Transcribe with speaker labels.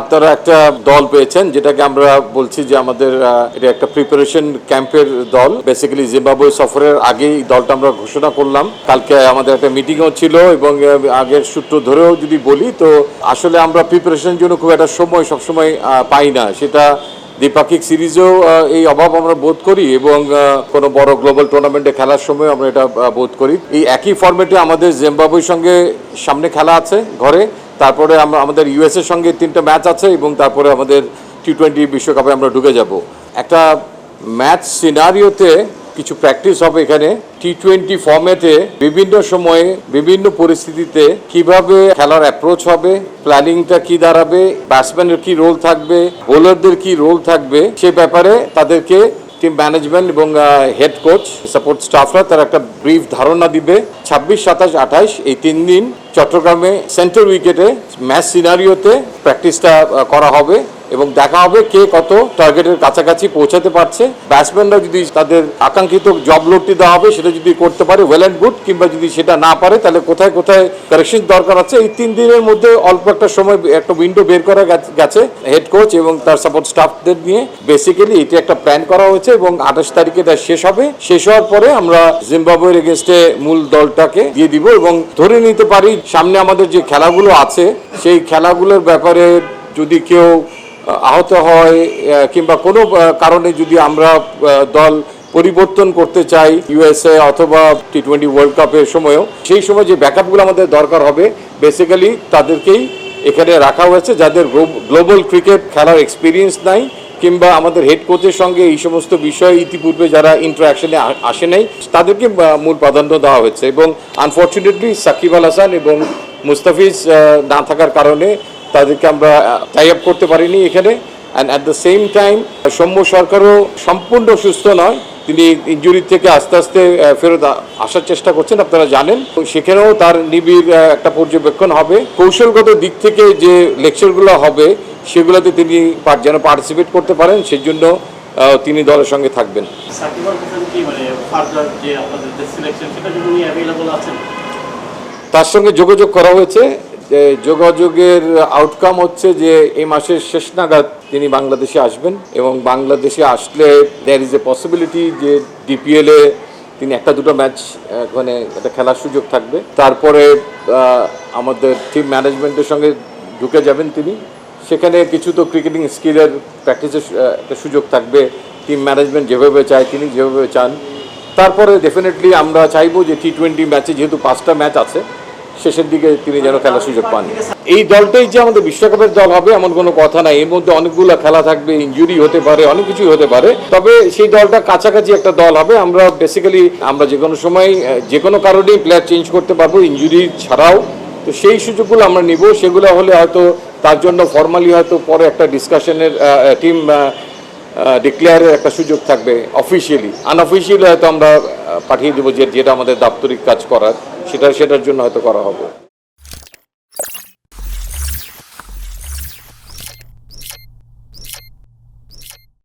Speaker 1: আপনারা একটা দল পেয়েছেন, যেটাকে আমরা বলছি যে আমাদের এটা একটা প্রিপারেশন ক্যাম্পের দল। বেসিক্যালি জিম্বাবুয়ে সফরের আগেই দলটা আমরা ঘোষণা করলাম। কালকে আমাদের একটা মিটিংও ছিল এবং আগের সূত্র ধরেও যদি বলি, তো আসলে আমরা প্রিপারেশনের জন্য খুব একটা সময় সবসময় পাই না। সেটা দ্বিপাক্ষিক সিরিজেও এই অভাব আমরা বোধ করি এবং কোনো বড় গ্লোবাল টুর্নামেন্টে খেলার সময় আমরা এটা বোধ করি। এই একই ফরম্যাটে আমাদের জিম্বাবুয়ের সঙ্গে সামনে খেলা আছে, ঘরে। তারপরে আমরা আমাদের ইউএস এর সঙ্গে তিনটা ম্যাচ আছে এবং তারপরে আমাদের টি টোয়েন্টি বিশ্বকাপে আমরা ঢুকে যাব। একটা ম্যাচ সিনারিওতে কিছু প্র্যাকটিস হবে এখানে। টি টোয়েন্টি ফর্মেটে বিভিন্ন সময়ে বিভিন্ন পরিস্থিতিতে কীভাবে খেলার অ্যাপ্রোচ হবে প্ল্যানিংটা কি দাঁড়াবে ব্যাটসম্যানের কি রোল থাকবে বোলারদের কি রোল থাকবে, সে ব্যাপারে তাদেরকে টিম ম্যানেজমেন্ট এবং হেড কোচ সাপোর্ট স্টাফরা তার একটা ব্রিফ ধারণা দিবে। ছাব্বিশ, সাতাশ, আঠাশ, এই তিন দিন চট্টগ্রামে সেন্ট্রাল উইকেটে ম্যাচ সিনারিওতে প্র্যাকটিসটা করা হবে। এবং দেখা হবে কে কত টার্গেটের কাছাকাছি পৌঁছাতে পারছে। ব্যাটসম্যানরা যদি তাদের আকাঙ্ক্ষিত জব লোডটি দেওয়া হবে, সেটা যদি করতে পারে ওয়েল অ্যান্ড গুড কিংবা যদি সেটা না পারে, তাহলে কোথায় কোথায় কারেকশন দরকার আছে? এই তিন দিনের মধ্যে অল্প একটা সময় একটা উইন্ডো বের করা গেছে- হেড কোচ এবং তার সাপোর্ট স্টাফদের নিয়ে। বেসিক্যালি এটি একটা প্ল্যান করা হয়েছে এবং আঠাশ তারিখে এটা শেষ হবে। শেষ হওয়ার পরে আমরা জিম্বাবুয়ের এগেনস্টে মূল দলটাকে দিয়ে দিব এবং ধরে নিতে পারি, সামনে আমাদের যে খেলাগুলো আছে, সেই খেলাগুলোর ব্যাপারে যদি কেউ আহত হয় কিংবা কোনো কারণে যদি আমরা দল পরিবর্তন করতে চাই ইউএসএ অথবা টি টোয়েন্টি ওয়ার্ল্ড কাপের সময়ও, সেই সময় যে ব্যাকআপগুলো আমাদের দরকার হবে বেসিক্যালি তাদেরকেই এখানে রাখা হয়েছে, যাদের গ্লোবাল ক্রিকেট খেলার এক্সপিরিয়েন্স নাই, কিংবা আমাদের হেড কোচের সঙ্গে এই সমস্ত বিষয়ে ইতিপূর্বে যারা ইন্টারাকশনে আসে নাই, তাদেরকে মূল প্রাধান্য দেওয়া হয়েছে। এবং আনফর্চুনেটলি সাকিব আল হাসান এবং মুস্তাফিজ না থাকার কারণে তাদেরকে আমরা টাই আপ করতে পারিনি এখানে। And at the same time Soumya সরকারও সম্পূর্ণ সুস্থ নয়। তিনি ইঞ্জুরি থেকে আস্তে আস্তে ফেরত আসার চেষ্টা করছেন আপনারা জানেন। সেখানেও তার নিবিড় একটা পর্যবেক্ষণ হবে। কৌশলগত দিক থেকে যে লেকচারগুলো হবে সেগুলোতে তিনি যেন পার্টিসিপেট করতে পারেন সেই জন্য তিনি দলের সঙ্গে থাকবেন।
Speaker 2: মানে
Speaker 1: তার সঙ্গে যোগাযোগ করা হয়েছে। যোগাযোগের আউটকাম হচ্ছে যে এই মাসের শেষ নাগাদ তিনি বাংলাদেশে আসবেন এবং বাংলাদেশে আসলে দেয়ার ইজ এ পসিবিলিটি যে ডিপিএলে তিনি একটা দুটো ম্যাচ ওখানে একটা খেলার সুযোগ থাকবে। তারপরে আমাদের টিম ম্যানেজমেন্টের সঙ্গে ঢুকে যাবেন তিনি। সেখানে কিছু তো ক্রিকেটিং স্কিলের প্র্যাকটিসের একটা সুযোগ থাকবে। টিম ম্যানেজমেন্ট যেভাবে চায় তিনি যেভাবে চান। তারপরে ডেফিনেটলি আমরা চাইব যে টি টোয়েন্টি ম্যাচে যেহেতু পাঁচটা ম্যাচ আছে শেষের দিকে তিনি যেন খেলার সুযোগ পান। এই দলটাই যে আমাদের বিশ্বকাপের দল হবে এমন কোনো কথা নাই। এর মধ্যে অনেকগুলো খেলা থাকবে ইনজুরি হতে পারে, অনেক কিছুই হতে পারে। তবে সেই দলটা কাছাকাছি একটা দল হবে। আমরা বেসিক্যালি আমরা যে কোনো সময় যে কোনো কারণেই প্লেয়ার চেঞ্জ করতে পারব ইনজুরি ছাড়াও। তো সেই সুযোগগুলো আমরা নিব। সেগুলো হলে হয়তো তার জন্য ফর্মালি হয়তো পরে একটা ডিসকাশনের টিম ডিক্লেয়ারের একটা সুযোগ থাকবে অফিসিয়ালি আনঅফিসিয়ালি হয়তো আমরা পাঠিয়ে দেবো যে যেটা আমাদের দাপ্তরিক কাজ করার। সেটা সেটার জন্য হয়তো করা হবে।